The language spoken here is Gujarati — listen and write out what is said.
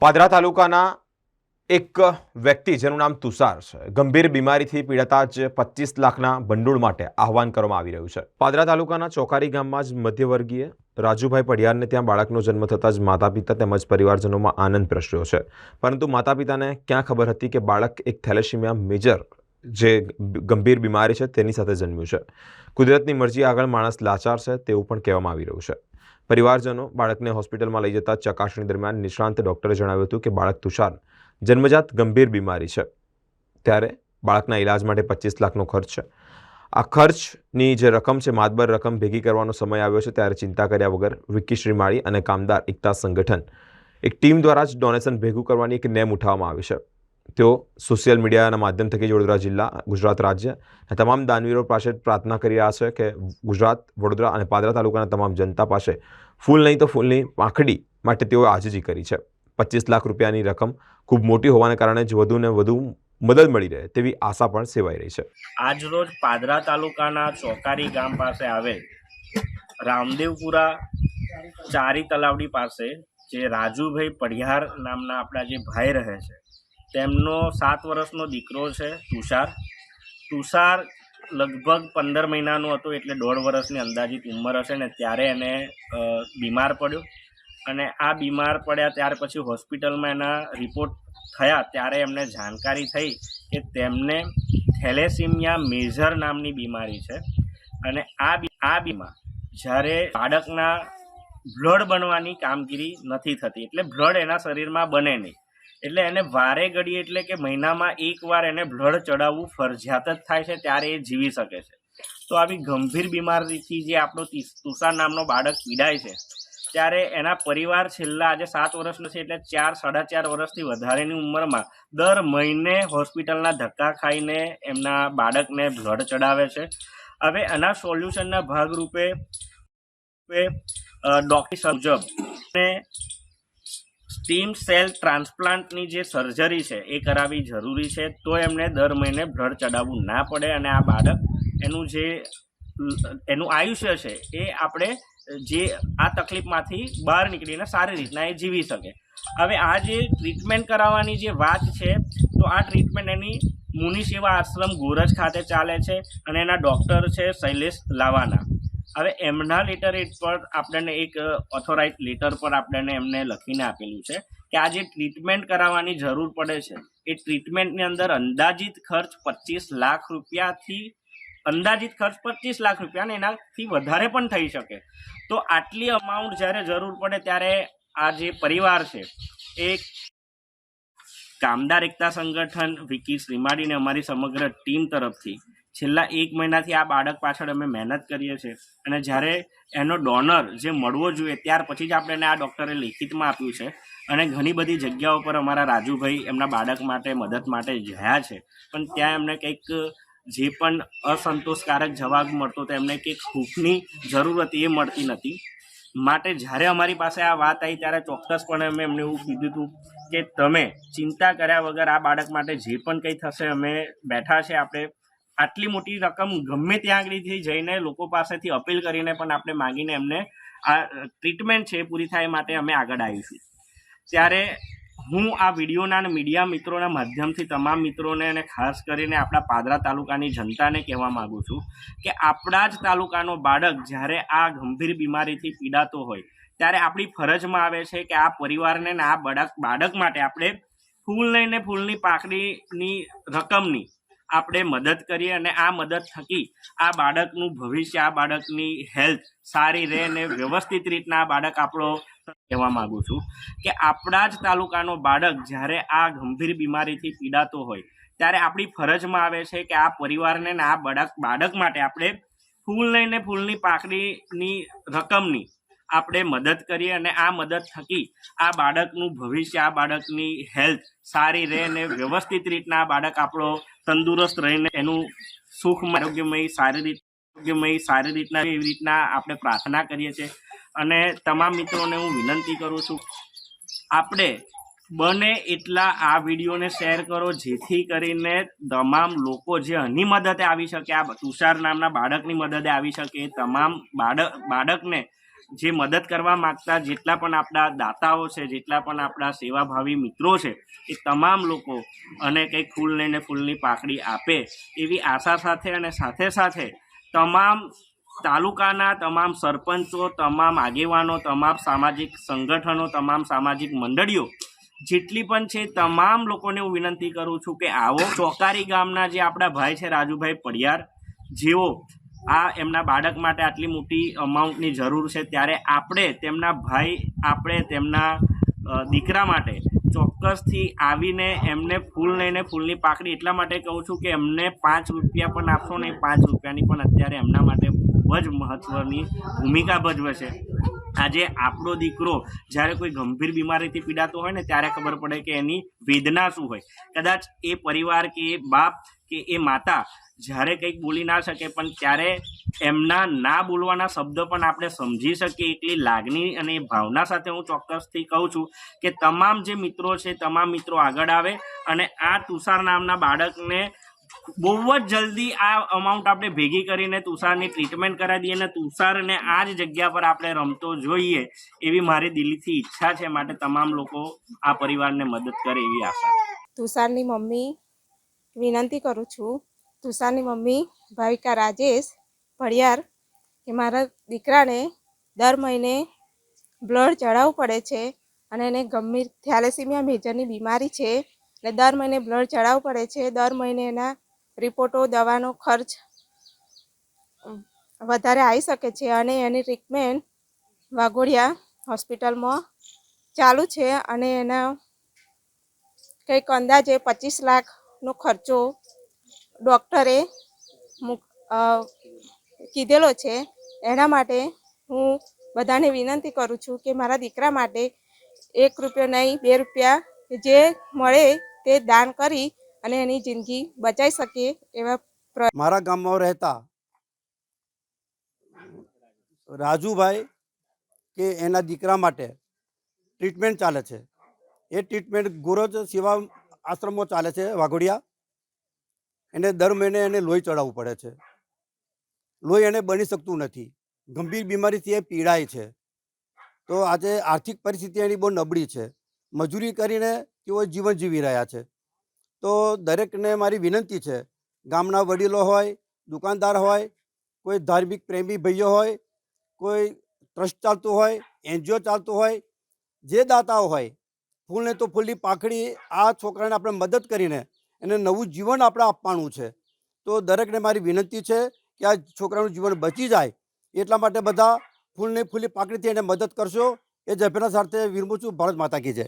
પાદરા તાલુકાના એક વ્યક્તિ જેનું નામ તુષાર છે. ગંભીર બીમારીથી પીડાતા જ પચીસ લાખના ભંડોળ માટે આહવાન કરવામાં આવી રહ્યું છે. પાદરા તાલુકાના ચોકારી ગામમાં જ મધ્યવર્ગીય રાજુભાઈ પડિયારને ત્યાં બાળકનો જન્મ થતાં જ માતા પિતા તેમજ પરિવારજનોમાં આનંદ પ્રસર્યો છે. પરંતુ માતા પિતાને ક્યાં ખબર હતી કે બાળક એક થેલેસીમિયા મેજર જે ગંભીર બીમારી છે તેની સાથે જન્મ્યું છે. કુદરતની મરજી આગળ માણસ લાચાર છે તેવું પણ કહેવામાં આવી રહ્યું છે. પરિવારજનો બાળકને હોસ્પિટલમાં લઈ જતા ચકાસણી દરમિયાન નિષ્ણાંત ડોક્ટરે જણાવ્યું હતું કે બાળક તુષાર જન્મજાત ગંભીર બીમારી છે. ત્યારે બાળકના ઇલાજ માટે પચીસ લાખનો ખર્ચ છે. આ ખર્ચની જે રકમ છે, માતબર રકમ ભેગી કરવાનો સમય આવ્યો છે, ત્યારે ચિંતા કર્યા વગર વિક્કી શ્રીમાળી અને કામદાર એકતા સંગઠન એક ટીમ દ્વારા જ ડોનેશન ભેગું કરવાની એક નેમ ઉઠાવવામાં આવી છે. તેઓ સોશિયલ મીડિયાના માધ્યમ થકી વડોદરા જિલ્લા, ગુજરાત રાજ્ય અને તમામ દાનવીરો પાસે પ્રાર્થના કરી રહ્યા છે કે ગુજરાત, વડોદરા અને પાદરા તાલુકાના તમામ જનતા પાસે ફૂલ નહીં તો ફૂલની પાંખડી માટે તેઓએ આજીજી કરી છે. પચીસ લાખ રૂપિયાની રકમ ખૂબ મોટી હોવાને કારણે જ વધુને વધુ મદદ મળી રહે તેવી આશા પણ સેવાઈ રહી છે. આજરોજ પાદરા તાલુકાના ચોકારી ગામ પાસે આવેલ રામદેવપુરા ચારી તલાવડી પાસે જે રાજુભાઈ પડિયાર નામના આપણા જે ભાઈ રહે છે, તેમનો સાત વર્ષનો દીકરો છે તુષાર. તુષાર લગભગ પંદર મહિનાનું હતું એટલે દોઢ વર્ષની અંદાજિત ઉંમર હશે ને ત્યારે એને બીમાર પડ્યો. અને આ બીમાર પડ્યા ત્યાર પછી હોસ્પિટલમાં એના રિપોર્ટ થયા ત્યારે એમને જાણકારી થઈ કે તેમને થેલેસીમિયા મેજર નામની બીમારી છે. અને આ આ બીમા જ્યારે બાળકના બ્લડ બનવાની કામગીરી નથી થતી, એટલે બ્લડ એના શરીરમાં બને નહીં. એટલે એને વારે ઘડીએ એટલે કે મહિનામાં એકવાર એને બ્લડ ચડાવવું ફરજિયાત જ થાય છે, ત્યારે એ જીવી શકે છે. તો આવી ગંભીર બીમારીથી જે આપણો તુષાર નામનો બાળક પીડાય છે, ત્યારે એના પરિવાર છેલ્લા આજે સાત વર્ષનો છે, એટલે ચાર, સાડા ચાર વર્ષથી વધારેની ઉંમરમાં દર મહિને હોસ્પિટલના ધક્કા ખાઈને એમના બાળકને બ્લડ ચડાવે છે. હવે એના સોલ્યુશનના ભાગરૂપે ડોક્ટર મુજબ સ્ટીમ સેલ ટ્રાન્સપ્લાન્ટની જે સર્જરી છે, એ કરાવવી જરૂરી છે, તો એમને દર મહિને બ્લડ ચડાવવું ના પડે અને આ બાળક એનું જે, એનું આયુષ્ય છે, એ આપણે જે આ તકલીફમાંથી બહાર નીકળીને સારી રીતના એ જીવી શકે. હવે આ જે ટ્રીટમેન્ટ કરાવવાની જે વાત છે, તો આ ટ્રીટમેન્ટ એની મુનિ સેવા આશ્રમ ગોરજ ખાતે ચાલે છે અને એના ડૉક્ટર છે શૈલેષ લાવાના. હવે એમના લેટર હેડ પર આપણને એક ઓથોરાઇઝ લેટર પર આપણને એમને લખીને આપેલું છે કે આ જે ટ્રીટમેન્ટ કરાવવાની જરૂર પડે છે, એ ટ્રીટમેન્ટની અંદર અંદાજિત ખર્ચ પચીસ લાખ રૂપિયાથી, અંદાજિત ખર્ચ પચીસ લાખ રૂપિયા અને એનાથી વધારે પણ થઈ શકે. તો આટલી અમાઉન્ટ જ્યારે જરૂર પડે ત્યારે આ જે પરિવાર છે, એ કામદાર એકતા સંગઠન વિકી શ્રીમાડીને અમારી સમગ્ર ટીમ તરફથી છેલ્લા એક મહિનાથી આ બાળક પાછળ અમે મહેનત કરીએ છીએ. અને જ્યારે એનો ડોનર જે મળવો જોઈએ, ત્યાર પછી જ આપણે એને આ ડૉક્ટરે લેખિતમાં આપ્યું છે. અને ઘણી બધી જગ્યાઓ પર અમારા રાજુભાઈ એમના બાળક માટે, મદદ માટે ગયા છે. પણ ત્યાં એમને કંઈક જે પણ અસંતોષકારક જવાબ મળતો તો એમને કંઈક હૂંફની જરૂર હતી, એ મળતી નથી. માટે જ્યારે અમારી પાસે આ વાત આવી, ત્યારે ચોક્કસપણે અમે એમને એવું કીધું હતું કે, તમે ચિંતા કર્યા વગર આ બાળક માટે જે પણ કંઈ થશે, અમે બેઠા છે, આપણે આટલી મોટી રકમ ગમે ત્યાં આગળથી જઈને લોકો પાસેથી અપીલ કરીને પણ આપણે માગીને એમને આ ટ્રીટમેન્ટ છે પૂરી થાય માટે અમે આગળ આવીશું. ત્યારે હું આ વિડીયોના મીડિયા મિત્રોના માધ્યમથી તમામ મિત્રોને અને ખાસ કરીને આપણા પાદરા તાલુકાની જનતાને કહેવા માગું છું કે આપણા જ તાલુકાનો બાળક જ્યારે આ ગંભીર બીમારીથી પીડાતો હોય, ત્યારે આપણી ફરજમાં આવે છે કે આ પરિવારને આ બાળક બાળક માટે આપણે ફૂલ લઈને ફૂલની પાકડીની રકમની આપણે મદદ કરીએ અને આ મદદ થકી આ બાળકનું ભવિષ્ય, આ બાળકની હેલ્થ સારી રહે અને વ્યવસ્થિત રીતના આ બાળક આપણો કહેવા માગું છું કે આપણા જ તાલુકાનો બાળક જ્યારે આ ગંભીર બીમારીથી પીડાતો હોય, ત્યારે આપણી ફરજમાં આવે છે કે આ પરિવારને આ બાળક બાળક માટે આપણે ફૂલ લઈને ફૂલની પાકડીની રકમની આપણે મદદ કરીએ અને આ મદદ થકી આ બાળકનું ભવિષ્ય, આ બાળકની હેલ્થ સારી રહે અને વ્યવસ્થિત રીતના આ બાળક આપણો તંદુરસ્ત રહીને એનું સુખ, આરોગ્યમય, સારી રીત, આરોગ્યમય, સારી રીતના એવી રીતના આપણે પ્રાર્થના કરીએ છીએ. અને તમામ મિત્રોને હું વિનંતી કરું છું, આપણે બને એટલા આ વિડીયોને શેર કરો, જેથી કરીને તમામ લોકો જે આની મદદે આવી શકે, આ તુષાર નામના બાળકની મદદે આવી શકે તમામ બાળક, બાળકને જે મદદ કરવા માગતા, જેટલા પણ આપણા દાતાઓ છે, જેટલા પણ આપણા સેવાભાવી મિત્રો છે, એ તમામ લોકો અને કંઈક ફૂલ લઈને ફૂલની પાકડી આપે એવી આશા સાથે અને સાથે સાથે તમામ તાલુકાના, તમામ સરપંચો, તમામ આગેવાનો, તમામ સામાજિક સંગઠનો, તમામ સામાજિક મંડળીઓ, જેટલી પણ છે, તમામ લોકોને હું વિનંતી કરું છું કે આવો ચોકારી ગામના જે આપણા ભાઈ છે, રાજુભાઈ પડિયાર, જેઓ આ એમના બાળક માટે આટલી મોટી અમાઉન્ટની જરૂર છે, ત્યારે આપણે તેમના ભાઈ, આપણે તેમના દીકરા માટે ચોક્કસથી આવીને એમને ફૂલ લઈને ફૂલની પાકડી એટલા માટે કહું છું કે એમને પાંચ રૂપિયા પણ આપશો ને પાંચ રૂપિયાની પણ અત્યારે એમના માટે ખૂબ જ મહત્ત્વની ભૂમિકા ભજવે છે આજે આપણો દીકરો જ્યારે કોઈ ગંભીર બીમારીથી પીડાતો હોય ને, ત્યારે ખબર પડે કે એની વેદના શું હોય. કદાચ એ પરિવાર કે એ બાપ કે એ માતા જ્યારે કંઈક બોલી ના શકે, પણ ત્યારે એમના ના બોલવાના શબ્દો પણ આપણે સમજી શકીએ. એટલી લાગણી અને ભાવના સાથે હું ચોક્કસથી કહું છું કે તમામ જે મિત્રો છે, તમામ મિત્રો આગળ આવે અને આ તુષાર નામના બાળકને બહુ જ જલ્દી આ અમાઉન્ટ આપણે ભેગી કરીને તુષારની ટ્રીટમેન્ટ કરાવી દઈએ અને તુષારને આ જ જગ્યા પર આપણે રમતો જોઈએ એવી મારી દિલથી ઈચ્છા છે. માટે તમામ લોકો આ પરિવારને મદદ કરે એવી આશા. તુષારની મમ્મી વિનંતી કરું છું. તુષારની મમ્મી, ભાવિકા રાજેશ ભડિયાર કે મારા દીકરાને દર મહિને બ્લડ ચડાવવું પડે છે અને એને ગંભીર થેલેસીમિયા મેજરની બીમારી છે એટલે દર મહિને બ્લડ ચડાવવું પડે છે. દર મહિને એના રિપોર્ટો, દવાનો ખર્ચ વધારે આવી શકે છે અને એની ટ્રીટમેન્ટ વાઘોડિયા હોસ્પિટલમાં ચાલુ છે અને એના કંઈક અંદાજે પચીસ લાખનો ખર્ચો ડૉક્ટરે કીધેલો છે. એના માટે હું બધાને વિનંતી કરું છું કે મારા દીકરા માટે એક રૂપિયો નહીં, બે રૂપિયા જે મળે તે દાન કરી અને એની જિંદગી બચાવી શકીએ એવા મારા ગામમાં રહેતા રાજુભાઈ કે એના દીકરા માટે ટ્રીટમેન્ટ ચાલે છે. એ ટ્રીટમેન્ટ ગુરજ સેવા આશ્રમમાં ચાલે છે, વાઘોડિયા. એને દર મહિને એને લોહી ચડાવવું પડે છે. લોહી એને બની શકતું નથી. ગંભીર બીમારીથી એ પીડાય છે. તો આજે આર્થિક પરિસ્થિતિ એની બહુ નબળી છે. મજૂરી કરીને તેઓ જીવન જીવી રહ્યા છે. તો દરેકને મારી વિનંતી છે, ગામના વડીલો હોય, દુકાનદાર હોય, કોઈ ધાર્મિક પ્રેમી ભાઈઓ હોય, કોઈ ટ્રસ્ટ ચાલતું હોય, એનજીઓ ચાલતું હોય, જે દાતાઓ હોય ફૂલને તો ફૂલની પાખડી આ છોકરાને આપણે મદદ કરીને એને નવું જીવન આપણે આપવાનું છે. તો દરેકને મારી વિનંતી છે કે આ છોકરાનું જીવન બચી જાય એટલા માટે બધા ફૂલને ફૂલી પાકડીથી એને મદદ કરશો. એ જભેના સાથે વિરમું છું. ભારત માતા કી જય.